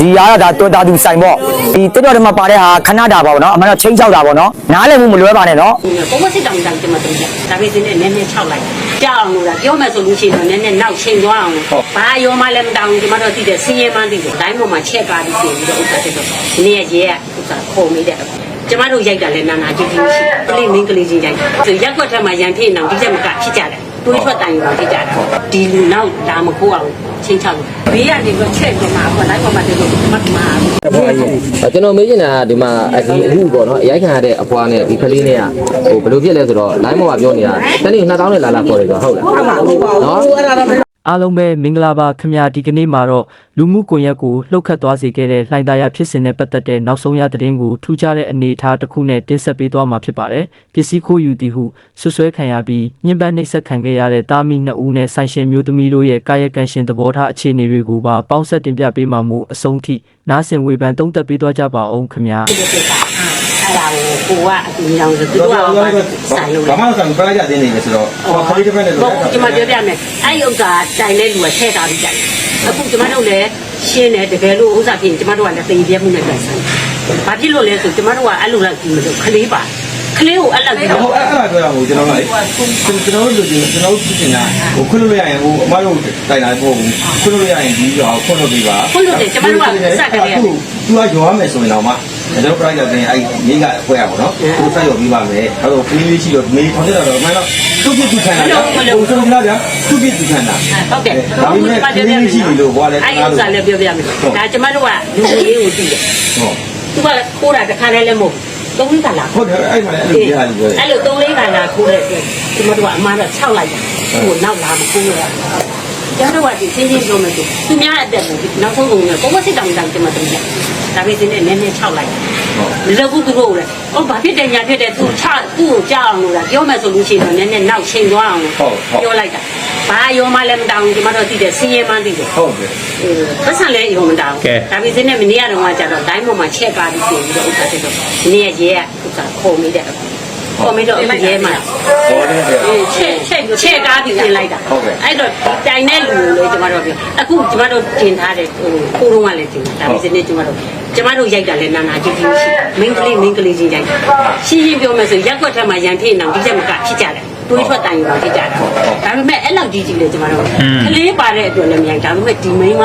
ဒီအားကဒါတော်တာသူဆိုင်ပေါ့ဒီတက်တော်တမပါတဲ့ဟာခဏတာပါဗောနော်အမှန်တော့ချင်းချောက်တာဗောနော်နားလည်မှုမလွဲပါနဲ့နော်ပုံမစစ်တောင်တောင်ကျမတို့ရက်ဒါပေမဲ့နည်းနည်း6လိုက်ကြောက်အောင်လို့လားပြောမယ်ဆိုလို့ရှိရင်တော့နည်းနည်းနောက်ချိန်သွားအောင်ဘာရောမလဲမတောင်းကျမတို့သိတယ်စင်းရဲမှန်းသိတယ်တိုင်းပေါ်မှာချက်ကားပြီးပြင်ပြီးတော့ဥစ္စာတက်တော့နည်းရဲဥစ္စာခုံနေတဲ့ကျမတို့ရိုက်တာလဲနာနာကြည့်ကြည့်ရှိကလေးမင်းကလေးချင်းရိုက်ဆိုရက်ွက်ထက်မှာရန်ဖြစ်နေအောင်ဒီချက်မကဖြစ်ကြတယ် တွေးထွက်တိုင်ရောဖြစ်ကြတယ်ဒီလူနောက်ဒါမခိုးအောင်ချင်းချောက်ဘေးကနေတော့ချက်ပြမှာဟိုလိုက်ပေါ်မှာတက်လို့မတ်မှာကျွန်တော်မေးချင်တာကဒီမှာအဒီအခုပေါ့နော်အရိုက်ခံရတဲ့အဖွားနဲ့ဒီကလေးနဲ့ကဟိုဘယ်လိုဖြစ်လဲဆိုတော့ line ပေါ်မှာပြောနေတာတနေ့2000နဲ့လာလာခေါ်တယ်ဆိုတော့ဟုတ်လားနော် အားလုံးပဲမင်္ဂလာပါခင်ဗျာဒီကနေ့မှာတော့လူမှုကွန်ရက်ကိုလှုပ်ခတ်သွားစေခဲ့တဲ့လှိုင်သာယာဖြစ်စဉ်နဲ့ပတ်သက်တဲ့နောက်ဆုံးရသတင်းကိုထူးခြားတဲ့အနေအထားတစ်ခုနဲ့တင်ဆက်ပေးသွားမှာဖြစ်ပါတယ်ပစ္စည်းခိုးယူသည်ဟုဆွဆွဲခံရပြီးညှဉ်းပန်းနှိပ်စက်ခံခဲ့ရတဲ့တာမီနှစ်ဦးနဲ့ဆိုင်ရှင်မျိုးသမီးတို့ရဲ့ကာယကံရှင်သဘောထားအခြေအနေတွေကိုပါပေါင်းဆက်တင်ပြပေးမှာမို့အဆုံးထိနားဆင်ဝေဖန်သုံးသပ်ပေးသွားကြပါအောင်ခင်ဗျာဖြစ်ဖြစ်တာ အဲ့ဒါကိုကိုကအတူရောင်ဆိုသူကဆိုင်လို့ဘာမှဆိုင်ပလိုက်ကြသေးနေတယ်ဆိုတော့ခရီးတစ်ဖက်နဲ့ဟုတ်ကျွန်မပြောပြမယ်အဲ့ဒီဥစ္စာတိုင်တဲ့လူကထည့်ထားပြီးတိုင်အခုကျွန်မတို့လည်းရှင်းတယ်တကယ်လို့ဥစ္စာဖြစ်ရင်ကျွန်မတို့ကလည်းသိပြမှုနဲ့တိုင်ဆိုင်ဘာဖြစ်လို့လဲဆိုကျွန်မတို့ကအဲ့လိုလိုက်ကြည့်မလို့ခလေးပါခလေးကိုအဲ့လောက်ကြည့်ဟိုတော့အဲ့အဲ့ပြောရအောင်ကျွန်တော်ကကျွန်တော်တို့လူကျွန်တော်တို့ပြင်တာဟိုခွလို့ရရင်ဟိုအမတို့တိုင်လာပို့ခွလို့ရရင်ဒီရောခွလို့ပြပါသူကရောရမယ်ဆိုရင်တော့မှ ကျွန်တော်ပရိုက်တာတင်အဲ့မိကဖွဲရပါတော့သူဆက်ရောပြီးပါမယ်အဲ့တော့ခလေးလေးရှိတော့မေးထောင်းကြတော့မှတော့သူ့ပြသူခံတာဟိုဆုံးကြလားဗျာသူ့ပြသူခံတာဟုတ်ကဲ့ဒါပေမဲ့ခလေးလေးရှိလို့ဟောလဲအဲ့ဒီဥစ္စာလည်းပြောပြမယ်ဒါကျွန်မတို့ကလူကြီးကိုကြည့်တယ်ဟုတ်သူကခိုးတာတစ်ခါတည်းလည်းမဟုတ်သုံးလေးကလာဟုတ်တယ်အဲ့မှာလည်းအဲ့လိုပြရတယ်ပြောတယ်အဲ့လိုသုံးလေးကလာခိုးတဲ့အတွက်ကျွန်မတို့ကအမှားတော့6လိုက်တာဟိုနောက်လာမခိုးရကျန်တော့ဒီချင်းချင်းပြောမယ်ဆိုသူများအတက်ကိုနောက်ဆုံးကုန်ကပုံမစစ်တောင်တောင်ကျွန်မတို့ရက် ဒါပေမဲ့နည်းနည်း6လိုက်မလုပ်ဘူးသူတို့လည်းဟောဘာဖြစ်တယ်ညာဖြစ်တယ်သူချသူ့ကိုကြောက်အောင်လို့လားပြောမယ်ဆိုလို့ရှိရင်တော့နည်းနည်းနောက်ချိန်သွားအောင်ပြောလိုက်တာဘာရောမလဲမတောင်းကျွန်မတို့သိတယ်စင်းရဲမှန်းသိတယ်ဟုတ်တယ်ပတ်စံလည်းရုံမတောင်းဒါပေမဲ့မနေ့ကတော့ကျတော့တိုင်းပေါ်မှာချက်ကားပြီးပြင်ပြီးတော့ဥစ္စာတက်တော့နေ့ရဲရဲဥစ္စာခုံနေတဲ့ခုံပြီးတော့ရဲမှာဟောတယ်ဗျာအေးချက်ချက်ချက်ကားပြီးပြင်လိုက်တာအဲ့တော့တိုင်တဲ့လူလို့ကျမတို့ပြောအခုကျမတို့တင်ထားတဲ့ဟိုခိုးတော့ကလည်းတင်ဒါပေမဲ့ကျမတို့ ကျမတို့ရိုက်တာလည်းနာနာကြည့်ကြည့်ရှိမင်းကလေးမင်းကလေးချင်းရိုက်ရှင်းရှင်းပြောမယ်ဆိုရက်ွက်ထက်မှာရန်ဖြစ်နေအောင်ဒီချက်မကဖြစ်ကြတယ်တွေးထွက်တိုင်ရောဖြစ်ကြတယ်ဒါပေမဲ့အဲ့လောက်ကြီးကြီးလေကျမတို့ကလေးပါတဲ့အတွက်လည်းမရိုက်ဒါပေမဲ့ဒီမိန်းမ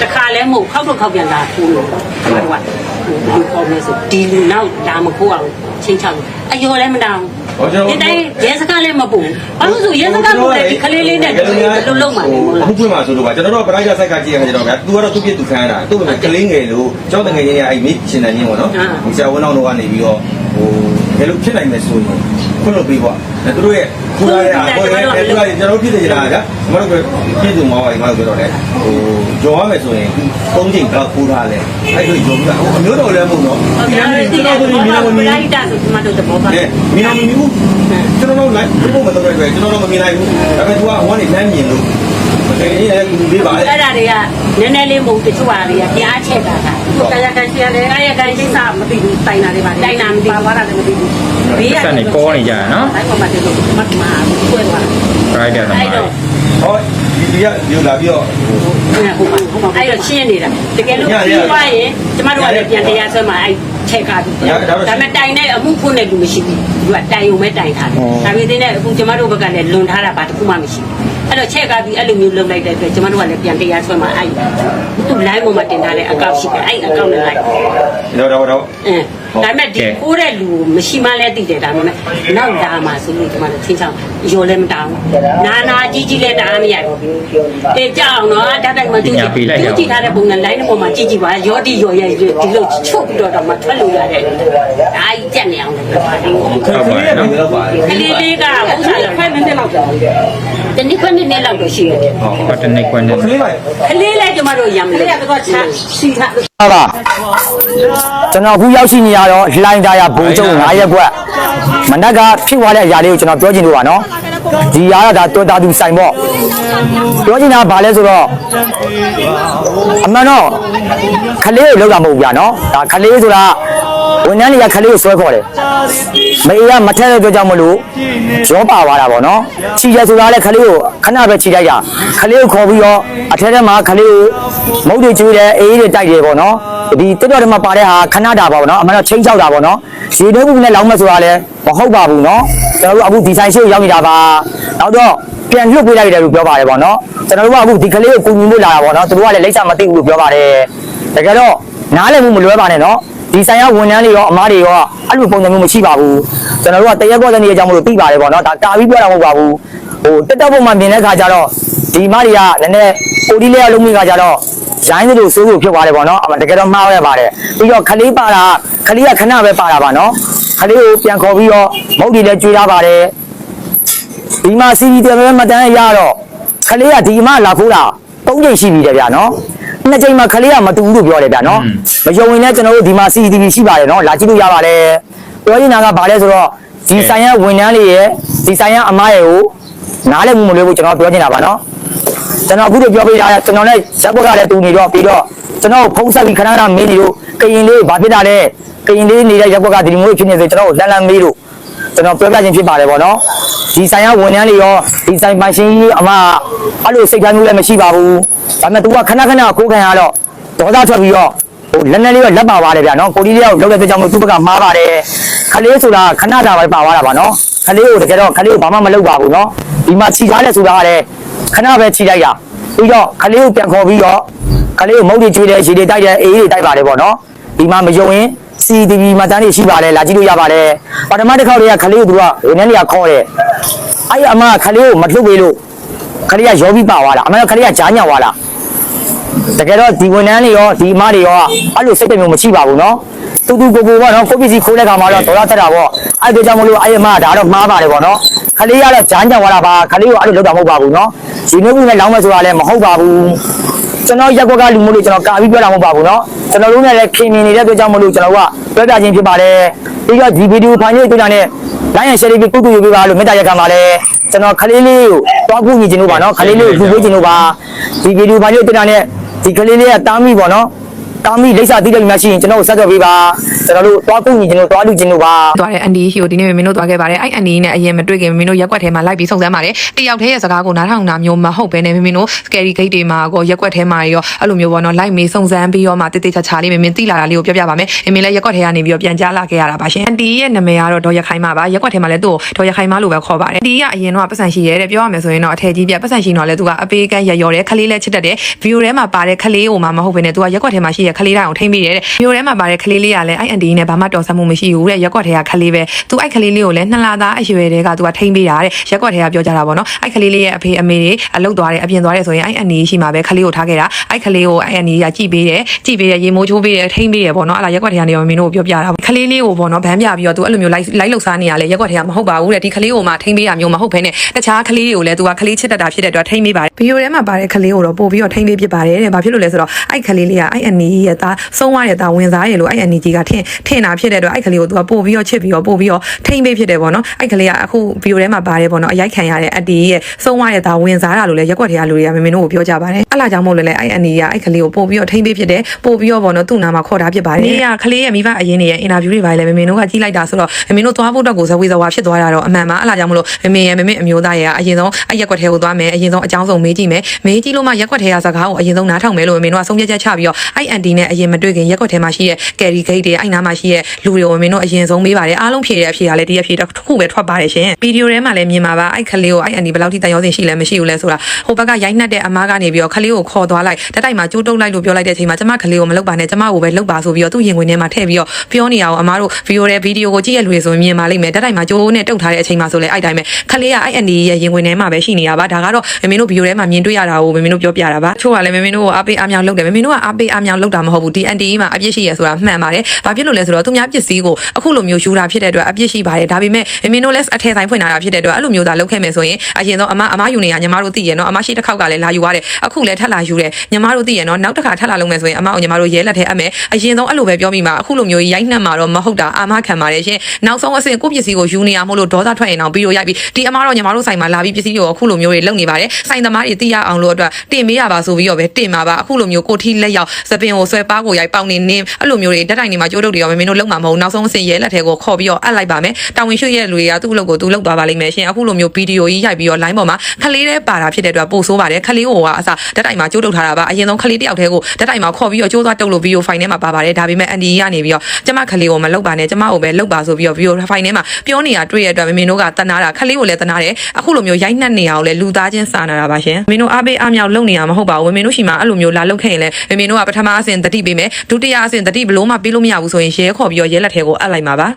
တခါလဲမဟုတ်ခောက်တော့ခောက်ပြန်လာခိုးလို့ကျမတို့ကဒီပေါ်မယ်ဆိုဒီလူနောက်ဒါမခိုးအောင်ချင်းချောက်အယောလည်းမတောင်းဒီတိုင်းရဲစကားလည်းမပူဘာလို့ဆိုရဲစကားပူတယ်ဒီကလေးလေးနဲ့လုံးလုံးမှလည်းမဟုတ်လားအခုပြင်မှာဆိုတော့ကျွန်တော်တို့ပရိုက်တာဆိုက်ကကြည့်ရကြတော့ဗျာ तू ကတော့သူ့ပြသူခံရတာသူ့ကကလေးငယ်လို့ကျောင်းတငယ်ချင်းရဲ့အဲ့မိရှင်တန်ချင်းပေါ့နော်ဆရာဝန်တော်တို့ကနေပြီးတော့ဟိုဘယ်လိုဖြစ်နိုင်လဲဆိုရင် ခွင့်လို့ပြီးပေါ့သူတို့ရဲ့ခုရတဲ့ဟိုရဲ့သူကကျွန်တော်ဖြစ်နေကြတာဗျာကျွန်တော်တို့ပြည့်စုံမှာပါဒီမှာပြောတော့လေဟိုကြော်ရမယ်ဆိုရင်သုံးချိန်တော့ခိုးထားလဲအဲ့လိုကြော်ပြီးတော့အမျိုးတော်လည်းမဟုတ်နော်ဟုတ်ကဲ့ဒီလိုဒီလိုမလိုက်တာဆိုကျမတို့သဘောပါလေမင်းအောင်မီဘူးကျွန်တော်တို့လိုက်ဘယ်လိုမတော်တဲ့အတွက်ကျွန်တော်တို့မမြင်နိုင်ဘူးဒါပေမဲ့ तू ကဟိုကနေလမ်းမြင်လို့တကယ်ကြီးလည်းကူပေးပါလေအဲ့ဒါတွေကနည်းနည်းလေးမဟုတ်တချို့ဟာတွေကကြားချက်တာတာ ကာယကံရှင်တယ်ကာယကံကိစ္စမသိဘူးတိုင်တာတွေပါတိုင်တာမသိဘူးပါသွားတာလည်းမသိဘူးဘေးကဆက်နေကောနေကြရနော်အဲ့ပေါ်မှာတူလို့မတ်မှာဆွဲသွားရိုက်တယ်သမားအဲ့တော့ဟောဒီဒီကဒီလာပြီးတော့အဲ့တော့ရှင်းနေတာတကယ်လို့ပြီးသွားရင်ကျမတို့ကလည်းပြန်တရားဆွဲမှာအဲ့ချက်ကပြီးဒါပေမဲ့တိုင်တဲ့အမှုဖွင့်တဲ့လူမရှိဘူးသူကတိုင်ုံမဲ့တိုင်ထားတယ်ဒါပေမဲ့အခုကျမတို့ဘက်ကလည်းလွန်ထားတာပါတခုမှမရှိဘူး အဲ့တော့ချက်ကပြီးအဲ့လိုမျိုးလုပ်လိုက်တဲ့အတွက်ကျမတို့ကလည်းပြန်တရားဆွဲမှာအဲ့သူ့ line ပေါ်မှာတင်ထားတဲ့အကောင့်ရှိတယ်အဲ့အကောင့်နဲ့လိုက်တော့တော့တော့အင်း ဒါပေမဲ့ဒီကိုးတဲ့လူမရှိမှလည်းသိတယ်ဒါပေမဲ့နောက်လာမှဆိုလို့ကျမတို့ချင်းချောင်းရောလည်းမတောင်းနာနာကြီးကြီးလည်းတားမရဘူးတေးကြအောင်နော်ဓာတ်တိုက်မှသူကြည့်သူကြည့်ထားတဲ့ပုံနဲ့ line ပေါ်မှာကြည့်ကြည့်ပါရောဒီရောရဲ့ဒီလိုချုပ်ပြီးတော့တော့မှထွက်လို့ရတယ်ဒါကြီးကြက်နေအောင်လည်းပြောပါတယ်ဟုတ်ပါရဲ့နော်ဟုတ်ပါရဲ့ကလေးလေးကဥစ္စာလည်းဖက်နေတယ်လောက်တယ်တနည်းခွနဲ့နဲ့လောက်တော့ရှိရတယ်ဟောတနေ့ခွန်းနဲ့ခလေးပါကလေးလည်းကျမတို့ရံမလို့တော့ချစီထား ဟုတ်ပါကျွန်တော်အခုရောက်ရှိနေရတော့လှိုင်းသားရဘုံကျုံ9ရက်ကွက်မနက်ကဖြစ်သွားတဲ့အရာလေးကိုကျွန်တော်ပြောချင်လို့ပါနော်ဒီအားကဒါတော်တာသူဆိုင်ပေါ့ပြောချင်တာကဘာလဲဆိုတော့အမှန်တော့ခလေးကိုလောက်တာမဟုတ်ဘူးဗျာနော်ဒါခလေးဆိုတာဝန်ထမ်းတွေကခလေးကိုဆွဲခေါ်တယ် မေကမထက်တဲ့အတွက်ကြောင့်မလို့ရောပါသွားတာပေါ့နော်ခြိရဆိုတာလည်းခလေးကိုခဏပဲခြိလိုက်တာခလေးကိုခေါ်ပြီးတော့အထက်ထဲမှာခလေးကိုမုတ်တွေကျွေးတယ်အေးတွေတိုက်တယ်ပေါ့နော်ဒီတက်တော်တွေမှာပါတဲ့ဟာခဏတာပါပေါ့နော်အမှန်တော့ချင်းချောက်တာပေါ့နော်ရေနှုတ်ဘူးနဲ့လောင်းမဲ့ဆိုတာလည်းမဟုတ်ပါဘူးနော်ကျွန်တော်တို့အခုဒီဆိုင်ရှိကိုရောက်နေတာပါနောက်တော့ပြန်လွတ်ပေးလိုက်တယ်လို့ပြောပါတယ်ပေါ့နော်ကျွန်တော်တို့ကအခုဒီကလေးကိုကူညီလို့လာတာပေါ့နော်သူတို့ကလည်းလိမ့်စာမသိဘူးလို့ပြောပါတယ်တကယ်တော့နားလည်မှုမလွဲပါနဲ့နော် ဒီဆိုင်ကဝန်ထမ်းတွေရောအမားတွေရောအဲ့လိုပုံစံမျိုးမရှိပါဘူးကျွန်တော်တို့ကတရက်ကောတဲ့နေရာကြောင့်မလို့သိပါတယ်ပေါ့နော်ဒါတာပြီးပြောတာမဟုတ်ပါဘူးဟိုတက်တက်ပုံမှမြင်တဲ့ခါကျတော့ဒီမားတွေကနည်းနည်းပိုဒီလေးအလုံးမိခါကျတော့ရိုင်းသလိုစိုးလို့ဖြစ်သွားတယ်ပေါ့နော်အမှတကယ်တော့မှားရပါတယ်ပြီးတော့ခလေးပါတာခလေးကခဏပဲပါတာပါနော်ခလေးကိုပြန်ခေါ်ပြီးတော့မုတ်ဒီလည်းကျွေးရပါတယ်ဒီမှာစီဗီတယ်ပဲမတန်းရတော့ခလေးကဒီမှာလာခိုးတာ၃ချိန်ရှိပြီတယ်ဗျာနော် နှစ်ချိန်မှာခလေးကမတူဘူးလို့ပြောတယ်ဗျာနော်မယုံရင်လည်းကျွန်တော်တို့ဒီမှာ CCTV ရှိပါတယ်နော်လာကြည့်လို့ရပါတယ်ပြောရင်ကဘာလဲဆိုတော့ဒီဆိုင်ရဝန်ထမ်းလေးရဲ့ဒီဆိုင်ရအမားရဲ့ကိုနားလည်းမှုမလို့ကျွန်တော်ပြောနေတာပါနော်ကျွန်တော်အခုလိုပြောပေးတာကျွန်တော်လည်းဇက်ဘက်ကလည်းတူနေတော့ပြီးတော့ကျွန်တော်ဖုံးဆက်ပြီးခဏခဏမေးနေလို့ကရင်လေးဘာဖြစ်တာလဲကရင်လေးနေတဲ့ရက်ဘက်ကဒီလိုမျိုးဖြစ်နေဆိုကျွန်တော်ကိုလန်းလန်းမေးလို့ ကျွန်တော်ပြောပြခြင်းဖြစ်ပါတယ်ဗောနော်ဒီဆိုင်ကဝန်ထမ်းတွေရောဒီဆိုင်ပိုင်ရှင်ကြီးအမအဲ့လိုစိတ်ဓာတ်မျိုးလည်းမရှိပါဘူးဒါပေမဲ့ तू ကခဏခဏကိုးခံရတော့ဒေါသထွက်ပြီးတော့ဟိုလက်နဲ့လေးကလက်ပါပါတယ်ဗျာနော်ကိုကြီးလေးကလောက်တဲ့ကြောင့်မို့သူ့ဘက်ကမှားပါတယ်ခလေးဆိုတာခဏတာပဲပါသွားတာပါနော်ခလေးကိုတကယ်တော့ခလေးကိုဘာမှမလုပ်ပါဘူးနော်ဒီမှာခြိထားတယ်ဆိုတာကလည်းခဏပဲခြိလိုက်တာပြီးတော့ခလေးကိုပြန်ခေါ်ပြီးတော့ခလေးကိုမုတ်တွေကျွေးတယ်ရေတွေတိုက်တယ်အေးတွေတိုက်ပါတယ်ဗောနော်ဒီမှာမယုံရင် CCTV မှာတန်းနေရှိပါတယ်လာကြည့်လို့ရပါတယ်ပထမတစ်ခေါက်တည်းကခလေးကိုသူကဝန်ထမ်းတွေကခေါ်တယ်အဲ့ဒီအမကခလေးကိုမလှုပ်ပေးလို့ခလေးကရောပြီးပါသွားတာအမကခလေးကကြားညောင်သွားတာတကယ်တော့ဒီဝန်ထမ်းတွေရောဒီအမတွေရောအဲ့လိုစိတ်တမျိုးမရှိပါဘူးနော်တူတူကိုကိုပေါ့နော်ကိုပစ္စည်းခိုးတဲ့ခါမှာတော့ဒေါ်လာတက်တာပေါ့အဲ့ဒီကြောင့်မလို့အဲ့ဒီအမကဒါတော့မှားပါတယ်ပေါ့နော်ခလေးကတော့ကြားညောင်သွားတာပါခလေးကိုအဲ့လိုလုပ်တာမဟုတ်ပါဘူးနော်ဒီနှုတ်ကူနဲ့လောင်းမဲ့ဆိုတာလည်းမဟုတ်ပါဘူး ကျွန်တော်ရက်ကွက်ကလူမျိုးလို့ကျွန်တော်ကာပြီးပြောတာမဟုတ်ပါဘူးเนาะကျွန်တော်တို့နဲ့လည်းခင်မင်နေတဲ့အတွက်ကြောင့်မလို့ကျွန်တော်ကပြောပြခြင်းဖြစ်ပါတယ်ပြီးတော့ဒီဗီဒီယိုဖိုင်လေးတွေ့တာနဲ့ line and share လေးကုတူယူပေးပါလို့မေတ္တာရက်ခံပါလဲကျွန်တော်ခလေးလေးကိုတွားကူညီခြင်းလို့ပါเนาะခလေးလေးကိုလူပေးခြင်းလို့ပါဒီဗီဒီယိုဖိုင်လေးတွေ့တာနဲ့ဒီခလေးလေးကတားမိပေါ့เนาะ တားမိလိမ့်စာတိတယ်များရှိရင်ကျွန်တော်ကိုဆက်သွယ်ပေးပါကျွန်တော်တို့တွားကူညီခြင်းလို့တွားလူခြင်းလို့ပါသွားတဲ့အန်ဒီဟီကိုဒီနေ့မင်းတို့သွားခဲ့ပါတယ်အဲ့အန်ဒီနဲ့အရင်မတွေ့ခင်မင်းတို့ရက်ွက်ထဲမှာလိုက်ပြီးစုံစမ်းပါတယ်တယောက်တည်းရဲ့စကားကိုနားထောင်တာမျိုးမဟုတ်ဘဲနဲ့မင်းတို့ scary gate တွေမှာကောရက်ွက်ထဲမှာရောအဲ့လိုမျိုးပေါ့နော်လိုက်မေးစုံစမ်းပြီးတော့မှတိတိကျကျလေးမင်းသိလာတာလေးကိုပြောပြပါမယ်အမင်းလည်းရက်ွက်ထဲကနေပြီးတော့ပြန်ကြားလာခဲ့ရတာပါရှင်အန်ဒီရဲ့နာမည်ကတော့ဒေါ်ရခိုင်မပါရက်ွက်ထဲမှာလည်းသူ့ကိုဒေါ်ရခိုင်မလို့ပဲခေါ်ပါတယ်ဒီကအရင်တော့ပတ်စံရှိရဲတဲ့ပြောရမယ်ဆိုရင်တော့အထည်ကြီးပြပတ်စံရှိတော့လည်းသူကအပေးကန်းရရော်တယ်ခလေးလည်းချစ်တတ်တယ်ဗီဒီယိုထဲမှာပါတဲ့ခလေးကိုမှမဟုတ်ဘဲနဲ့သူကရက်ွက်ထဲမှာရှိတဲ့ခလေးတိုင်းကိုထိမ့်ပြီးတယ်တဲ့ဗီဒီယိုထဲမှာပါတဲ့ခလေးလေးကလည်းအဲ့အန်ဒီနဲ့ဘာမှတော်ဆမှုမရှိဘူးတဲ့ရက်ွက်ထဲကခလေးပဲသူအဲ့ခလေးလေးကိုလည်းနှစ်လသားအရွယ်တည်းကသူကထိမ့်ပေးတာတဲ့ရက်ွက်ထဲကပြောကြတာပေါ့နော်အဲ့ခလေးလေးရဲ့အဖေအမေတွေအလုပ်သွားတယ်အပြင်သွားတယ်ဆိုရင်အဲ့အန်ဒီရှိမှာပဲခလေးကိုထားခဲ့တာအဲ့ခလေးကိုအဲ့အန်ဒီကကြည့်ပေးတယ်ကြည့်ပေးတယ်ရေမိုးချိုးပေးတယ်ထိမ့်ပေးတယ်ပေါ့နော်အဲ့ဒါရက်ွက်ထဲကနေတော့မင်းတို့ကိုပြောပြတာခလေးလေးကိုပေါ့နော်ဗန်းပြပြီးတော့သူအဲ့လိုမျိုးလိုက်လိုက်လောက်စားနေရလေရက်ွက်ထဲကမဟုတ်ပါဘူးတဲ့ဒီခလေးကိုမှထိမ့်ပေးတာမျိုးမဟုတ်ဘဲနဲ့တခြားခလေးတွေကိုလည်းသူကခလေးချစ်တတ်တာဖြစ်တဲ့အတွက်ထိမ့်ပေးပါတယ်ဗီဒီယိုထဲမှာပါတဲ့ခလေးကိုတော့ပို့ပြီးတော့ထိမ့်ပေးဖြစ်ပါတယ်တဲ့ဘာဖြစ်လို့လဲဆိုတော့အဲ့ခလေးလေးကအဲ့အန်ဒီရဲ့သားဆုံးသွားတဲ့သားဝင်စားရလို့အဲ့အန်ဒီကြီးကထင်ထင်တာဖြစ်တဲ့အတွက်အဲ့ခလေးကိုသူကပို့ပြီးတော့ချစ်ပြီးတော့ပို့ပြီးတော့ထိမ့်ပေးဖြစ်တယ်ပေါ့နော်အဲ့ကလေးကအခုဗီဒီယိုထဲမှာပါတယ်ပေါ့နော်အရိုက်ခံရတဲ့အန်တီရဲ့ဆုံးသွားတဲ့သားဝင်စားတာလို့လည်းရက်ွက်ထဲကလူတွေကမမင်းတို့ကိုပြောကြပါတယ်အဲ့လာကြောင့်မို့လို့လည်းအဲ့အန်တီကအဲ့ကလေးကိုပို့ပြီးတော့ထိမ့်ပေးဖြစ်တယ်ပို့ပြီးတော့ပေါ့နော်သူ့နာမှာခေါ်တာဖြစ်ပါတယ်ဒီကကလေးရဲ့မိဘအရင်နေရဲ့အင်တာဗျူးတွေပါလေမမင်းတို့ကကြီးလိုက်တာဆိုတော့မမင်းတို့သွားဖို့အတွက်ကိုဇဝေဇဝါဖြစ်သွားတာတော့အမှန်ပါအဲ့လာကြောင့်မို့လို့မမင်းရဲ့မမင်းအမျိုးသားရဲ့အရင်ဆုံးအဲ့ရက်ွက်ထဲကိုသွားမယ်အရင်ဆုံးအကြောင်းဆုံးမေးကြည့်မယ်မေးကြည့်လို့မှရက်ွက်ထဲကစကားကိုအရင်ဆုံးနားထောင်မယ်လို့မမင်းတို့ကဆုံးဖြတ်ချက်ချပြီးတော့အဲ့အန်တီနဲ့အရင်မတွေ့ခင်ရက်ွက်ထဲမှာရှိတဲ့ကယ်ရီဂိတ်တွေအဲ့နားမှာရှိတဲ့လူတွေကိုမမင်းတို့အရင်ဆုံးမေးပါတယ်အားလုံးဖြေတဲ့အဖြေကလည်းဒီအဖြေတစ်ခုပဲထွက်ပါတယ်ရှင်ဗီဒီယိုထဲမှာလည်းမြင်ပါပါအဲ့ခလေးကိုအဲ့အန်ဒီဘယ်လောက်ထိတန်ရောစင်ရှိလဲမရှိဘူးလဲဆိုတာဟိုဘက်ကရိုက်နှက်တဲ့အမားကနေပြီးတော့ခလေးကိုခေါ်သွားလိုက်တက်တိုက်မှာကျိုးတုံးလိုက်လို့ပြောလိုက်တဲ့အချိန်မှာကျမခလေးကိုမလုပ်ပါနဲ့ကျမကိုပဲလုပ်ပါဆိုပြီးတော့သူ့ရင်ခွင်ထဲမှာထည့်ပြီးတော့ပြောနေရအောင်အမားတို့ဗီဒီယိုထဲဗီဒီယိုကိုကြည့်ရလူတွေဆိုရင်မြင်ပါလိမ့်မယ်တက်တိုက်မှာကျိုးနဲ့တုတ်ထားတဲ့အချိန်မှာဆိုလဲအဲ့တိုင်းပဲခလေးကအဲ့အန်ဒီရဲ့ရင်ခွင်ထဲမှာပဲရှိနေတာပါဒါကတော့မမင်းတို့ဗီဒီယိုထဲမှာမြင်တွေ့ရတာကိုမမင်းတို့ပြောပြတာပါချို့ကလည်းမမင်းတို့ကိုအားပေးအားမြောက်လုပ်တယ်မမင်းတို့ကအားပေးအားမြောက်လုပ်တာတာမဟုတ်ဘူး DNDE မှာအပြစ်ရှိရဆိုတာမှန်ပါတယ်ဘာဖြစ်လို့လဲဆိုတော့သူများပစ္စည်းကိုအခုလိုမျိုးယူတာဖြစ်တဲ့အတွက်အပြစ်ရှိပါတယ်ဒါပေမဲ့မင်းတို့လည်းအထည်ဆိုင်ဖွင့်လာတာဖြစ်တဲ့အတွက်အဲ့လိုမျိုးသာလုပ်ခဲ့မယ်ဆိုရင်အရင်ဆုံးအမအမယူနေတာညီမတို့သိရနော်အမရှိတစ်ခေါက်ကလည်းလာယူရတယ်အခုလည်းထပ်လာယူတယ်ညီမတို့သိရနော်နောက်တစ်ခါထပ်လာလုပ်မယ်ဆိုရင်အမကိုညီမတို့ရဲလက်ထဲအပ်မယ်အရင်ဆုံးအဲ့လိုပဲပြောမိမှာအခုလိုမျိုးရိုက်နှက်မှာတော့မဟုတ်တာအာမခံပါတယ်ရှင်နောက်ဆုံးအဆင့်ကိုယ့်ပစ္စည်းကိုယူနေရမို့လို့ဒေါသထွက်ရင်တော့ပြီးတော့ရိုက်ပြီးဒီအမတော့ညီမတို့ဆိုင်မှာလာပြီးပစ္စည်းတွေကိုအခုလိုမျိုးတွေလုပ်နေပါတယ်ဆိုင်သမားတွေသိရအောင်လို့အတွက်တင်မေးရပါဆိုပြီးတော့ပဲတင်ပါပါအခုလိုမျိုးကိုထီလက်ရောက်စပင်ကိုဆွဲပါးကိုရိုက်ပေါင်နေနင်းအဲ့လိုမျိုးတွေဓာတ်တိုင်တွေမှာကြိုးတုပ်တွေရောမင်းတို့လုံးမှာမဟုတ်နောက်ဆုံးအဆင့်ရဲလက်ထဲကိုခေါ်ပြီးတော့အပ်လိုက်ပါမယ်တာဝန်ရှိရဲ့လူတွေကသူ့အလုပ်ကိုသူလုပ်သွားပါလိမ့်မယ်ရှင်အခုလိုမျိုးဗီဒီယိုကြီးရိုက်ပြီးတော့ line ပေါ်မှာခလေးတဲ့ပါတာဖြစ်တဲ့အတွက်ပို့ဆိုးပါတယ်ခလေးကိုကအစားဓာတ်တိုင်မှာကြိုးတုပ်ထားတာပါအရင်ဆုံးခလေးတယောက်တည်းကိုဓာတ်တိုင်မှာခေါ်ပြီးတော့ကြိုးသွားတုပ်လို့ဗီဒီယိုဖိုင်ထဲမှာပါပါတယ်ဒါပေမဲ့အန်ဒီကနေပြီးတော့ကျမခလေးကိုမလုပ်ပါနဲ့ကျမကိုပဲလုပ်ပါဆိုပြီးတော့ဗီဒီယိုဖိုင်ထဲမှာပြောနေတာတွေ့ရတဲ့အတွက်မင်းတို့ကတနာတာခလေးကိုလည်းတနာတယ်အခုလိုမျိုးရိုက်နှက်နေအောင်လဲလူသားချင်းစာနာတာပါရှင်မင်းတို့အားပေးအားမြောက်လုပ်နေတာမဟုတ်ပါဘူးမင်းတို့ရှိမှာအဲ့လိုမျိုးလာလုပ်ခဲ့ရင်လည်းမင်းတို့ကပထမအဆင့်တတိပေးမယ်ဒုတိယအဆင့်တတိဘလို့မှပေးလို့မရဘူးဆိုရင်ရဲခေါ်ပြီးတော့ရဲလက်ထဲကိုအပ်လိုက်မှာပါ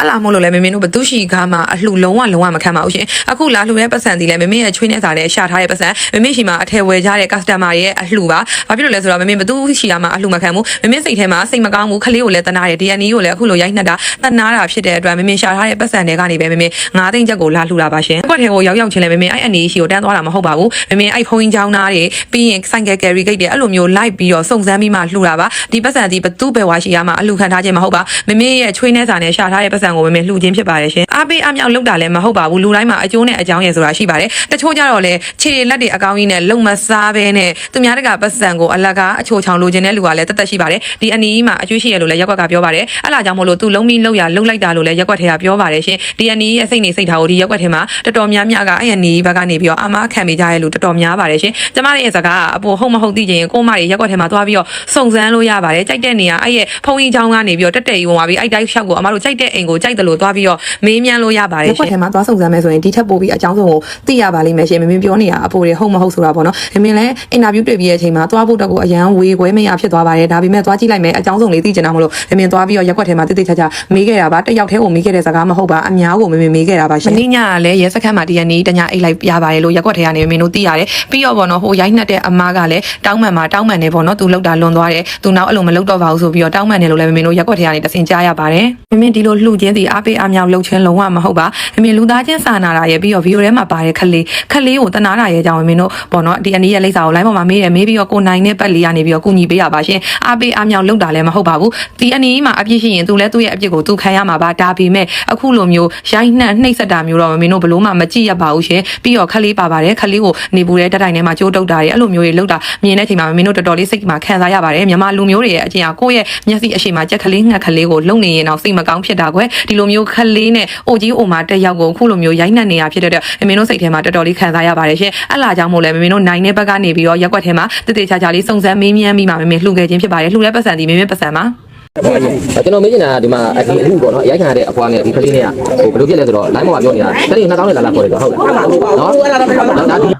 အလားမို့လို့လဲမမင်းတို့ဘသူရှိကားမှာအလှလုံးဝလုံးဝမခံပါဘူးရှင်အခုလာလှူတဲ့ပတ်စံဒီလဲမမင်းရဲ့ချွေးနဲ့စာနဲ့ရှာထားတဲ့ပတ်စံမမင်းရှိမှာအထည်ဝယ်ကြတဲ့ customer ရဲ့အလှပါဘာဖြစ်လို့လဲဆိုတော့မမင်းဘသူရှိကားမှာအလှမခံဘူးမမင်းစိတ်ထဲမှာစိတ်မကောင်းဘူးခလေးကိုလည်းတနာတယ် DNA ကိုလည်းအခုလိုရိုက်နှက်တာတနာတာဖြစ်တဲ့အတွက်မမင်းရှာထားတဲ့ပတ်စံတွေကနေပဲမမင်းငါးသိန်းချက်ကိုလာလှူတာပါရှင်ကွက်ထဲကိုရောက်ရောက်ချင်းလဲမမင်းအဲ့အနေရှိကိုတန်းသွားတာမဟုတ်ပါဘူးမမင်းအဲ့ဖုန်းကြီးချောင်းသားတွေပြီးရင်ဆိုင်ကယ်ကယ်ရီဂိတ်တွေအဲ့လိုမျိုးလိုက်ပြီးတော့စုံစမ်းပြီးမှလှူတာပါဒီပတ်စံဒီဘသူပဲဝါရှိရမှာအလှခံထားခြင်းမဟုတ်ပါမမင်းရဲ့ချွေးနဲ့စာနဲ့ရှာထားတဲ့ပတ်စံကိုမမင်းလှူခြင်းဖြစ်ပါတယ်ရှင်အားပေးအမြောက်လုပ်တာလည်းမဟုတ်ပါဘူးလူတိုင်းမှာအကျိုးနဲ့အကြောင်းရယ်ဆိုတာရှိပါတယ်တချို့ကြတော့လေခြေလက်တွေအကောင်းကြီးနဲ့လုံမစားဘဲနဲ့သူများတကပတ်စံကိုအလကားအချိုချောင်လိုချင်တဲ့လူကလည်းတသက်ရှိပါတယ်ဒီအနီးမှာအကျွေးရှိရလို့လည်းရက်ကွက်ကပြောပါတယ်အဲ့လာကြောင့်မို့လို့သူလုံးပြီးလှုပ်ရလှုပ်လိုက်တာလို့လည်းရက်ကွက်ထဲကပြောပါတယ်ရှင်ဒီအနီးရဲ့စိတ်နေစိတ်ထားကိုဒီရက်ကွက်ထဲမှာတော်တော်များများကအဲ့အနီးဘက်ကနေပြီးတော့အမားခံမိကြရဲ့လူတော်တော်များပါတယ်ရှင်ကျမရဲ့စကားကအပေါ်ဟုတ်မဟုတ်သိချင်ရင်ကိုမတွေရက်ကွက်ထဲမှာသွားပြီးတော့စုံစမ်းလို့ရပါတယ်ကြိုက်တဲ့နေရာအဲ့ရဲ့ဖုန်းကြီးချောင်းကနေပြီးတော့တက်တက်ကြီးဝင်သွားပြီးအဲ့တိုင်းရှောက်ကိုအမတို့ကြိုက်တဲ့အိမ်ကိုကြိုက်တယ်လို့သွားပြီးတော့မေးမြန်းလို့ရပါတယ်ရှင်ရက်ကွက်ထဲမှာသွားစုံစမ်းမယ်ဆိုရင်ဒီထက်ပိုပြီးအကြောင်းဆုံးကိုသိရပါလိမ့်မယ်ရှင်မင်းပြောနေတာအပေါ်တွေဟုတ်မဟုတ်ဆိုတာပေါ့နော်မင်းလည်းအင်တာဗျူးတွေ့ပြီးတဲ့အချိန်မှာသွားဖို့တော့ကိုအရန်ဝေခွဲမရဖြစ်သွားပါတယ်ဒါပေမဲ့သွားကြည့်လိုက်မယ်အကြောင်းဆုံးလေးသိချင်တာမလို့မင်းသွားပြီးတော့ရက်ကွက်ထဲမှာတိတိကျကျမေးခဲ့တာပါတစ်ယောက်တည်းကိုမေးခဲ့တဲ့စကားမဟုတ်ပါအများကိုမင်းမေးခဲ့တာပါရှင်မင်းညကလည်းရဲစခန်းမှာတရနေ့တညအိတ်လိုက်ပြပါတယ်လို့ရက်ကွက်ထဲကနေမင်းတို့သိရတယ်ပြီးတော့ပေါ့နော်ဟိုရိုက်နှက်တဲ့အမားကလည်းတောင်းမှန်မှာတောင်းမှန်နေပေါ့နော်သူလောက်တာလွန်သွားတယ်သူနောက်အဲ့လိုမလောက်တော့ပါဘူးဆိုပြီးတော့တောင်းမှန်နေလို့လည်းမင်းတို့ရက်ကွက်ထဲကနေတဆင်ကြားရပါတယ်မင်းဒီလိုလှူခြင်းစီအားပေးအားမြောက်လှုပ်ခြင်းလုံးဝမဟုတ်ပါမင်းလူသားချင်းစာနာတာရဲ့ပြီးတော့ဗီဒီယိုထဲမှာပါတဲ့ခလေးခလေးကိုတနာတာရဲ့ကြောင့်မင်းတို့ပေါ့နော်ဒီအနည်းရဲ့လိပ်စာကို line ပေါ်မှာမေးတယ်မေးပြီးတော့ကိုနိုင်နဲ့ပတ်လေးကနေပြီးတော့ကုညီပေးရပါရှင်အားပေးအားမြောက်လှုပ်တာလည်းမဟုတ်ပါဘူးဒီအနည်းမှာအပြစ်ရှိရင်သူလည်းသူ့ရဲ့အပြစ်ကိုသူခံရမှာပါဒါပေမဲ့အခုလိုမျိုးရိုက်နှက်နှိပ်စက်တာမျိုးတော့မင်းတို့ဘလို့မှမကြည့်ရပါဘူးရှင်ပြီးတော့ခလေးပါပါတယ်ခလေးကိုနေပူတဲ့တက်တိုင်ထဲမှာကြိုးတုပ်တာတွေအဲ့လိုမျိုးတွေလှုပ်တာမြင်တဲ့အချိန်မှာမင်းတို့တော်တော်လေးစိတ်မှာခံစားရပါတယ်မြန်မာလူမျိုးတွေရဲ့အကျင့်ဟာကိုယ့်ရဲ့မျက်စိအရှိမှာကြက်ခလေးငှက်ခလေးကိုလုံနေရင်တော့စိတ်မကောင်းဖြစ်တာကွယ်ဒီလိုမျိုးခလေးနဲ့အိုကြီးအိုမာတက်ရောက်ကိုအခုလိုမျိုးရိုက်နှက်နေတာဖြစ်တဲ့အတွက်မင်းတို့စိတ်ထဲမှာတော်တော်လေးခံစားရပါတယ်ရှင်အဲ့လာကြောင့်မို့လဲမင်းတို့နိုင်တဲ့ဘက်ကနေပြီးတော့ရက်ွက်ထဲမှာတည်တည်ချာချာလေးစုံစမ်းမေးမြန်းပြီးမှမင်းလှူခဲ့ခြင်းဖြစ်ပါတယ်လှူတဲ့ပတ်စံဒီမင်းမင်းပတ်စံပါကျွန်တော်မေးချင်တာကဒီမှာအခုအခုပေါ့နော်အရိုက်ခံရတဲ့အဖွားနဲ့ဒီကလေးနဲ့ဟိုဘယ်လိုဖြစ်လဲဆိုတော့ line မှာပြောနေတာတနေ့2000နဲ့လာလာခေါ်တယ်ဆိုတော့ဟုတ်လားနော်ဒါဒီ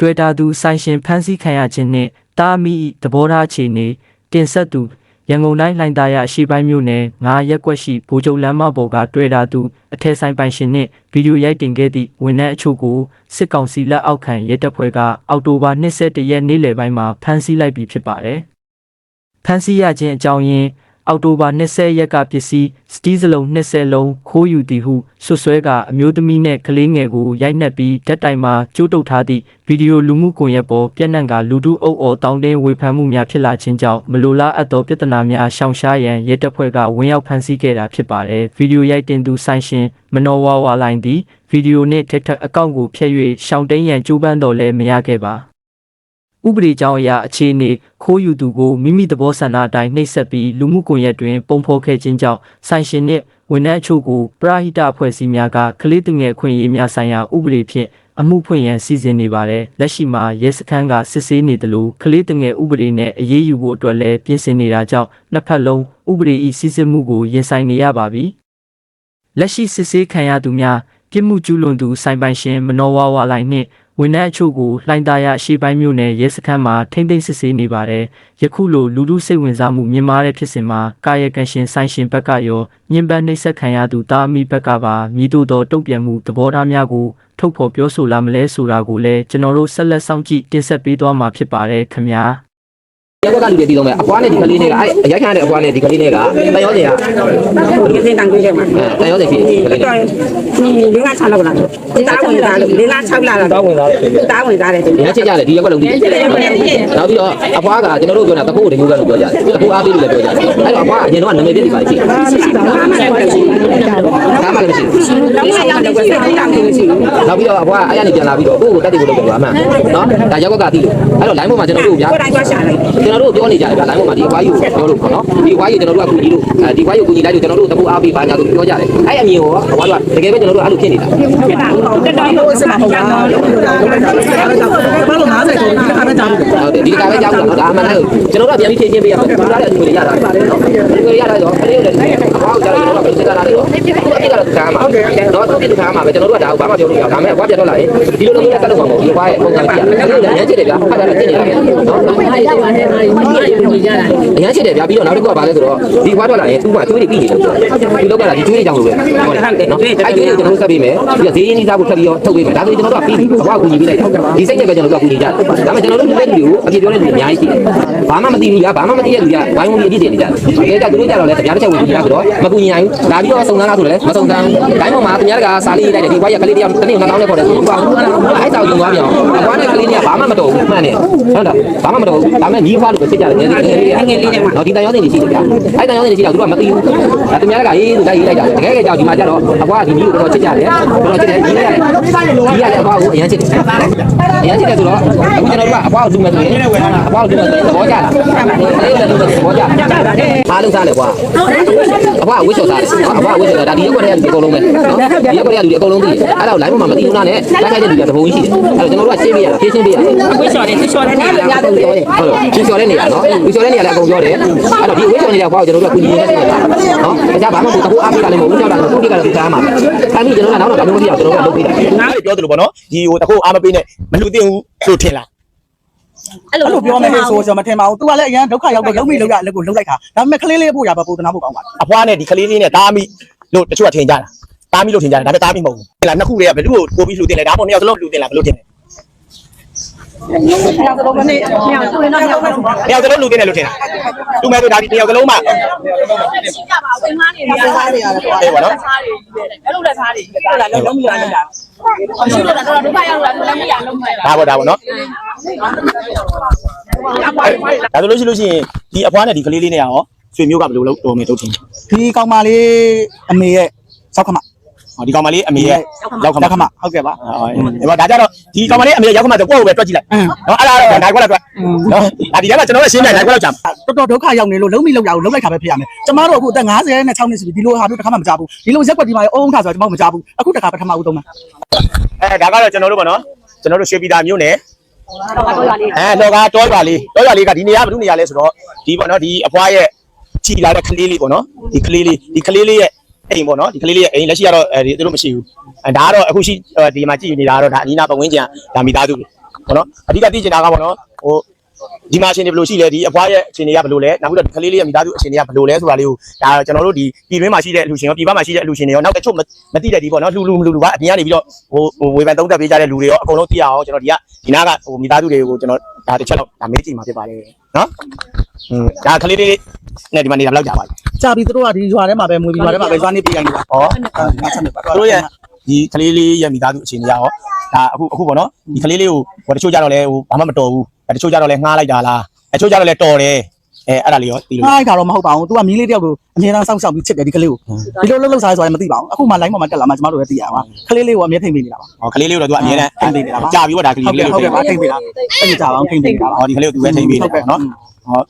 တွေ့တာသူဆိုင်ရှင်ဖမ်းဆီးခံရခြင်းနှင့်တာမီသဘောထားအခြေအနေတင်ဆက်သူ ရန်ကုန်တိုင်းလှိုင်သာယာအရှိပိုင်းမြို့နယ်ငါးရက်ကွက်ရှိဘိုးချုပ်လမ်းမပေါ်ကတွေ့တာသူအထက်ဆိုင်ပိုင်ရှင်နှင့်ဗီဒီယိုရိုက်တင်ခဲ့သည့်ဝန်ထမ်းအချို့ကိုစစ်ကောင်စီလက်အောက်ခံရဲတပ်ဖွဲ့ကအောက်တိုဘာ22ရက်နေ့လယ်ပိုင်းမှာဖမ်းဆီးလိုက်ပြီဖြစ်ပါတယ်။ဖမ်းဆီးရခြင်းအကြောင်းရင်း အောက်တိုဘာ20ရက်ကပစ္စည်းစတီးစလုံး20လုံးခိုးယူသည်ဟုဆွဆွဲကအမျိုးသမီးနှင့်ကလေးငယ်ကိုရိုက်နှက်ပြီးဓာတ်တိုင်မှာကျိုးတုပ်ထားသည့်ဗီဒီယိုလူမှုကွန်ရက်ပေါ်ပြန့်နှံ့ကလူထုအုပ်အော်တောင်းတင်းဝေဖန်မှုများဖြစ်လာခြင်းကြောင့်မလိုလားအပ်သောပြဿနာများရှောင်ရှားရန်ရဲတပ်ဖွဲ့ကဝင်ရောက်ဖမ်းဆီးခဲ့တာဖြစ်ပါတယ်ဗီဒီယိုရိုက်တင်သူဆိုင်ရှင်မနော်ဝါဝါလိုင်းသည်ဗီဒီယိုနှင့် TikTok အကောင့်ကိုဖျက်၍ရှောင်တိန်ရန်ကြိုးပမ်းတော်လဲမရခဲ့ပါ ဥပဒေကြောင်းအရာအခြေအနေခိုးယူသူကိုမိမိသဘောဆန္ဒအတိုင်းနှိပ်စက်ပြီးလူမှုကွန်ရက်တွင် ပုံဖော်ခဲ့ခြင်းကြောင့်ဆိုင်ရှင်နှင့်ဝန်ထမ်းအချို့ကိုပရာဟိတအဖွဲ့အစည်းများကကလေးသူငယ်ခွင့်ရေးများဆိုင်ရာဥပဒေဖြင့်အမှုဖွင့်ရန်စီစဉ်နေပါတယ်လက်ရှိမှာရဲစခန်းကစစ်ဆေးနေတယ်လို့ကလေးသူငယ်ဥပဒေနဲ့အရေးယူဖို့အတွက်လည်းပြင်ဆင်နေတာကြောင့်နှစ်ဖက်လုံးဥပဒေဤစီစစ်မှုကိုရင်ဆိုင်နေရပါပြီလက်ရှိစစ်ဆေးခံရသူများပြစ်မှုကျူးလွန်သူဆိုင်ပိုင်ရှင်မနောဝါဝါလိုက်နှင့် ဝန်ထမ်းအချို့ကိုလှိုင်သာယာရှေ့ပိုင်းမြို့နယ်ရဲစခန်းမှာထိမ့်သိမ်းစစ်ဆေးနေပါတယ်။ယခုလိုလူလူစိတ်ဝင်စားမှုမြင့်မားတဲ့ဖြစ်စဉ်မှာကာယကံရှင်ဆိုင်ရှင်ဘက်ကရောညင်ပန်းနှိပ်စက်ခံရသူတာအမိဘက်ကပါမြည်တို့သောတုံ့ပြန်မှုသဘောထားများကိုထုတ်ဖော်ပြောဆိုလာမလဲဆိုတာကိုလည်းကျွန်တော်တို့ဆက်လက်စောင့်ကြည့်တင်ဆက်ပေးသွားမှာဖြစ်ပါတယ်ခင်ဗျာ။ ရက်ကွက်ကလူတွေတည်လုံးမဲ့အဖွားနဲ့ဒီကလေးနဲ့ကအဲ့အရိုက်ခံရတဲ့အဖွားနဲ့ဒီကလေးနဲ့ကတန်ရောစင်ကဒီစင်တန်ကိုကျမှာတန်ရောစင်ဖြစ်ဒီကလေးနဲ့လေးလား6လောက်လားတားဝင်သားလို့လေးလား6လားတားဝင်သားတားဝင်သားတယ်ဒီကချစ်ကြတယ်ဒီရက်ကွက်လုံးတည်နောက်ပြီးတော့အဖွားကကျွန်တော်တို့ပြောတာတခုတမျိုးကလို့ပြောကြတယ်တခုအားပေးလို့လည်းပြောကြတယ်အဲ့တော့အဖွားကအရင်တော့နာမည်ပြစ်နေပါရှိတ ယ်ဘာမှလည်းမရှိဘူးဒါမှလည်းမရှိဘူးလုံးဝရောက်တယ်ကွယ်စိတ်တောင်းနေမရှိဘူးနောက်ပြီးတော့အဖွားအဲ့ရနေပြန်လာပြီးတော့ကိုယ့်ကိုတက်တယ်ကိုလုပ်တယ်ကွာအမှန်နော်ဒါရက်ကွက်ကတည်လို့အဲ့တော့ line ပေါ်မှာကျွန်တော်တို့ဗျာကိုယ်တိုင်သွားရှာလိုက်ကျွန်တော်တို့ပြောနေကြတယ်ဗျာ line ပေါ်မှာဒီအဖွားယူပြောလို့ပေါ့နော်ဒီအဖွားယူကျွန်တော်တို့ကကူညီလို့အဲဒီအဖွားယူကူညီလိုက်လို့ကျွန်တော်တို့တပူအားပေးပါညာလို့ပြောကြတယ်အဲ့အမြင်ကိုအဖွားတို့ကတကယ်ပဲကျွန်တော်တို့အဲ့လိုဖြစ်နေတာတက်တော်လို့စမှာဟုတ်လားဘာလို့90ကိုဒီခါပဲကြားဘူး ဟုတ်တယ်ဒီကပဲကြောက်တာနော်ဒါအမှန်တည်းကျွန်တော်တို့ကပြန်ပြီးဖြည့်ချင်းပေးရမယ်ဒီကားတဲ့အတွေ့ရတာနော်ဒီကိုရတာရောအဲ့ဒီလည်းအဖွားကိုကြားလို့ကျွန်တော်တို့စစ်တာလာတယ်ရောသူအစ်ကတော့သူကားမှာဟုတ်တယ်နော်သူအစ်ကားမှာပဲကျွန်တော်တို့ကဒါကိုဘာမှပြောလို့မရဘူးဒါမဲ့အဖွားပြတ်တော့လာရင်ဒီလိုလိုမျိုးတက်လို့မှာမဟုတ်ဘူးဒီအဖွားရဲ့ပုံစံကြည့်ရတယ်အဲ့ဒါလည်းချစ်တယ်ဗျာအဲ့ဒါလည်းသိနေတယ်နော်အရင်ချစ်တယ်ဗျာပြီးတော့နောက်တစ်ခုကဘာလဲဆိုတော့ဒီအဖွားထွက်လာရင်သူ့မှာကျွေးတွေပြီးနေလို့ဒီလောက်ကလာဒီကျွေးတွေကြောင့်လို့ပဲဟုတ်တယ်နော်အဲ့ကျွေးတွေကျွန်တော်တို့ဆက်ပေးမယ်ပြီးတော့ဈေးရင်းကြီးစားဖို့ထပ်ပြီးတော့ထုတ်ပေးမယ်ဒါဆိုရင်ကျွန်တော်တို့ကပြီးအဖွားကိုကူညီပေးလိုက်တာဒီစိတ်နဲ့ပဲကျွန်တော်တို့ကကူညီကြတယ်ဒါပေမဲ့ကျွန်တော်တို့လူတွေအပြည့်ပြောတဲ့လူတွေအများကြီးရှိတယ်ဘာမှမသိဘူးဗျာဘာမှမသိတဲ့လူတွေကဝိုင်းဝန်းပြီးအပြည့်တင်နေကြတယ်အဲဒါသူတို့ကြတော့လဲတရားတစ်ချက်ဝင်ကြည့်ရဆိုတော့မကူညီနိုင်ဘူးလာပြီးတော့စုံစမ်းလားဆိုလည်းမစုံစမ်းဘူးတိုင်းပေါ်မှာသူများကစားလေးလိုက်တယ်ဒီဘွားရကလေးတယောက်တစ်နေ့2000နဲ့ခေါ်တယ်ဆိုတော့အဲ့တောင်ယူသွားပြန်အကွာနဲ့ကလေးတွေက ဘာမှမတော်ဘူးမှန်တယ်ဟုတ်တယ်ဘာမှမတော်ဘူးဒါပေမဲ့ညီးဖွားလို့ပဲဖြစ်ကြတယ်ငယ်ငယ်လေးတွေနော်ဒီတန်ရောင်းနေရှိတယ်ဗျာအဲ့တန်ရောင်းနေရှိတော့သူကမသိဘူးဒါသူများကရေးသူလိုက်ရေးလိုက်ကြတယ်တကယ်ကြောက်ဒီမှာကြတော့အကွာဒီညီးကိုတော့ချစ်ကြတယ်တော့ချစ်တယ်ညီးရတယ်ညီးရတယ်အကွာကိုအရင်ချစ်တယ်အရင်ချစ်တယ်ဆိုတော့အခုကျွန်တော်တို့ကအကွာကိုလူမဲ့ဆိုရင်အကွာကိုလူမဲ့ဆိုရင်သဘောကျတာအဲ့ဒါလည်းသဘောကျအားလုံးစားလေကွာအကွာဝှစ်ချော်စားတယ်အကွာဝှစ်ချော်ဒါဒီရက်ွက်တဲ့လူအကုန်လုံးပဲနော်ဒီရက်ွက်တဲ့လူအကုန်လုံးသိတယ်အဲ့ဒါကို line မှာမသိဘူးနားနဲ့တိုက်ခိုက်တဲ့လူတွေတပုံကြီးရှိတယ်အဲ့တော့ကျွန်တော်တို့ကရှင်းပေးရတာဖြည့်ရှင်းပေးရတာဝိရှော်တယ်သူရှော်တယ်နေရာများတယ်ပြောတယ်ဟုတ်လားဖြည့်ချော်တဲ့နေရာနော်ဖြည့်ချော်တဲ့နေရာလည်းအကုန်ပြောတယ်အဲ့တော့ဒီဝှစ်ချော်နေတဲ့ကွာကိုကျွန်တော်တို့ကကူညီနေတယ်နော်တခြားဘာမှမဟုတ်ဘူးအားပေးတာလည်းမဟုတ်ဘူးကြောက်တာလည်းကိုတိကတော့ဒီကားမှာအဲ့ဒီကျွန်တော်ကနောက်တော့ဒါမျိုးမဖြစ်အောင်ကျွန်တော်ကလုပ်ပေးတာငါ့ပြောသလိုပေါ့နော်ဒီဟိုတခုအားမပေးနဲ့မလူသိဘူးလို့ထင်လားအဲ့အဲ့လိုလိုပြောမယ်ဆိုကျွန်တော်မထင်ပါဘူး။ तू ကလည်းအရင်ဒုက္ခရောက်တော့လုံးမိလုံးရအလုပ်ကိုလုံးလိုက်တာ။ဒါပေမဲ့ကလေးလေးဖို့ရပါပုံသနာဖို့ကောင်းပါလားအဖွားနဲ့ဒီကလေးလေးနဲ့တားမိလို့တချို့ကထင်ကြတာတားမိလို့ထင်ကြတယ်ဒါပေမဲ့တားမိမဟုတ်ဘူးဟဲ့လားနှစ်ခုတည်းကဘယ်သူ့ကိုပို့ပြီးလှူတင်လဲဒါမှမဟုတ်နှစ်ယောက်စလုံးလှူတင်လားဘယ်လိုထင်လဲ။ နောက်တော့မနေ့ညောင်ဆိုရင်တော့ညောင်တော့နှစ်ယောက်စလုံးလှူတင်တယ်လို့ထင်တာသူ့မဲ့ဆိုဒါဒီနှစ်ယောက်စလုံးမှပြန်စားနေရတယ်ကွာဟဲ့ပါနော်။အဲ့လိုလည်းစားနေတယ်။ဟုတ်လားလုံးမိရနေတာဒါပေါ့ဒါပေါ့နော်ဒါဆိုလို့ရှိလို့ရှိရင်ဒီအဖွားနဲ့ဒီကလေးလေးနဲ့ရောဆွေမျိုးကဘယ်လိုလုပ်တော်မယ်တို့ထင်။ဒီကောင်မလေးအမေရဲ့စောက်ခမဟော ဒီကောင်မလေးအမေရဲ့ရောက်ခမစောက်ခမဟုတ်ကဲ့ပါဟောဒါကြတော့ဒီကောင်မလေးအမေရောက်ခမဆိုကိုယ့်ကိုပဲတွက်ကြည့်လိုက်နော်အဲ့ဒါတော့နိုင်ခွက်လောက်တွက်နော်ဒါဒီကမှာကျွန်တော်လည်းရှင်းပြနိုင်ခွက်လောက်ကြာတော်တော်ဒုက္ခရောက်နေလို့လုံးမိလုံးရအောင်လုံးလိုက်တာပဲဖြစ်ရမယ်။ကျမတို့အခုအသက်56နဲ့6နှစ်ဆိုပြီးဒီလိုဟာမျိုးတစ်ခါမှမကြဘူး။ဒီလိုရက်ွက်ဒီမှာအုံးထားဆိုတော့ကျမတို့မကြဘူး။အခုတစ်ခါပထမဦးသုံးတာအဲဒါကတော့ကျွန်တော်တို့ပေါ့နော်ကျွန်တော်တို့ရွှေပြည်သာမြို့နယ်အဲလောကတောရွာလေးတောရွာလေးကဒီနေရာဘယ်သူနေရာလဲဆိုတော့ဒီပေါ့နော်ဒီအဖွားရဲ့ခြိလာတဲ့ကလေးလေးပေါ့နော်ဒီကလေးလေးဒီကလေးလေးရဲ့ အိမ်ပေါ့နော်ဒီကလေးလေးရဲ့အိမ်လက်ရှိကတော့အဲဒီသူတို့မရှိဘူးအဲဒါကတော့အခုရှိဒီမှာကြည့်နေတာကတော့ဒါအနီးနားပတ်ဝန်းကျင်ဒါမိသားစုတွေပေါ့နော်အဓိကသိချင်တာကပေါ့နော်ဟိုဒီမှာအချိန်တွေဘယ်လိုရှိလဲဒီအဖွားရဲ့အချိန်တွေကဘယ်လိုလဲနောက်ပြီးတော့ဒီကလေးလေးရဲ့မိသားစုအချိန်တွေကဘယ်လိုလဲဆိုတာလေးကိုဒါကျွန်တော်တို့ဒီပြည်တွင်းမှာရှိတဲ့အလူရှင်ရောပြည်ပမှာရှိတဲ့အလူရှင်တွေရောနောက်တချို့မသိတဲ့ဒီပေါ့နော်လှူလှူလှူလှူပါအပြင်ကနေပြီးတော့ဟိုဟိုဝေဖန်သုံးသပ်ပေးကြတဲ့လူတွေရောအကုန်လုံးသိရအောင်ကျွန်တော်ဒီကဒီနားကဟိုမိသားစုတွေကိုကျွန်တော်ဒါတစ်ချက်တော့ဒါမေးကြည့်မှာဖြစ်ပါတယ်နော်อืมဒါကလေးလေးနဲ့ဒီမှာနေတာဘယ်လောက်ကြာပါလဲ။ ကြာပြီသူတို့ကဒီရွာထဲမှာပဲမွေးပြီးရွာထဲမှာပဲဇွာနေပြေးနေတာဟော။ငါချက်နေပါသူတို့ရဲ့ဒီကလေးလေးရဲ့မိသားစုအခြေအနေရောဒါအခုအခုပေါ့နော်ဒီကလေးလေးကိုဟိုတချို့ကြတော့လဲဟိုဘာမှမတော်ဘူးတချို့ကြတော့လဲငှားလိုက်တာလားတချို့ကြတော့လဲတော်တယ်အဲအဲ့ဒါလေးရောသိလို့။အားခါတော့မဟုတ်ပါဘူး။ तू ကမီးလေးတယောက်ကိုအမြဲတမ်းစောင့်ရှောက်ပြီးချစ်တယ်ဒီကလေးကို။ဒီလိုလှုပ်လှုပ်စားဆိုရင်မသိပါဘူး။အခုမှ line ပေါ်မှာတက်လာမှကျမတို့လည်းသိရမှာ။ကလေးလေးကိုအမြဲထိန်ပေးနေတာပါဟောကလေးလေးကိုတော့သူကအမြဲတမ်းထိမ့်ပေးနေတာပါကြာပြီပေါ့ဒါက။လေးဟုတ်လေးကဲ့လို့ဟုတ်ကဲ့ပါထိန်ပေးတာ။အဲ့ဒီကြပါအောင်ထိန်ပေးနေတာပါဟောဒီကလေးကိုသူပဲထိမ့်ပေးနေတာပေါ့နော်ဟော